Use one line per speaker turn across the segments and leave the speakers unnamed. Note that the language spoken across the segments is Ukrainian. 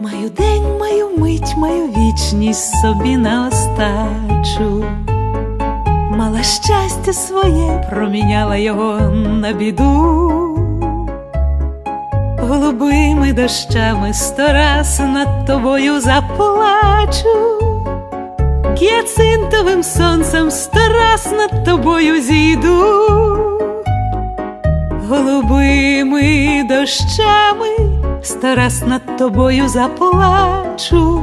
маю мить, маю вічність собі на остачу. Мала щастя своє, проміняла його на біду. Голубими дощами сто раз над тобою заплачу. Гіацинтовим сонцем сто раз над тобою зійду. Голубими дощами сто раз над тобою заплачу.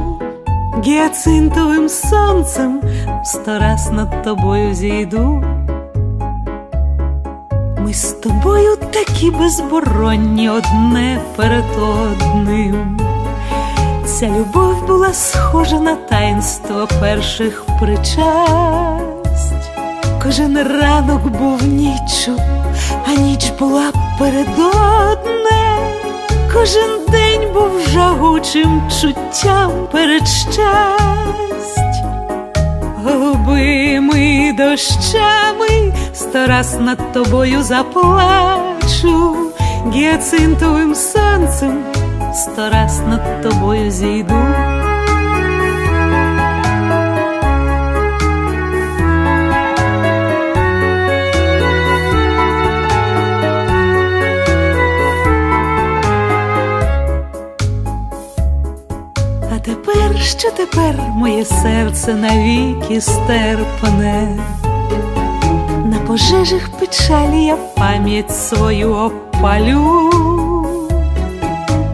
Гіацинтовим сонцем сто раз над тобою зійду. Ми з тобою такі безборонні одне перед одним. Ця любов була схожа на таїнство перших причасть. Кожен ранок був ніччю, а ніч була перед одне. Кожен день був жагучим чуттям перед щасть. Голубими дощами сто раз над тобою заплачу, гіацинтовим сонцем сто раз над тобою зійду. Що тепер моє серце навіки стерпне, на пожежах печалі я пам'ять свою опалю.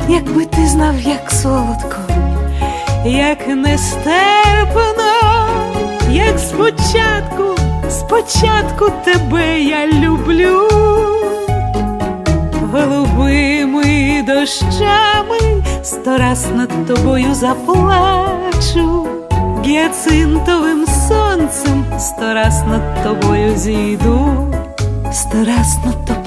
Якби ти знав, як солодко, як нестерпно, як спочатку, спочатку тебе я люблю голубими дощами сто раз над тобою заплачу, гіацинтовим сонцем сто раз над тобою зійду, сто раз над тобою.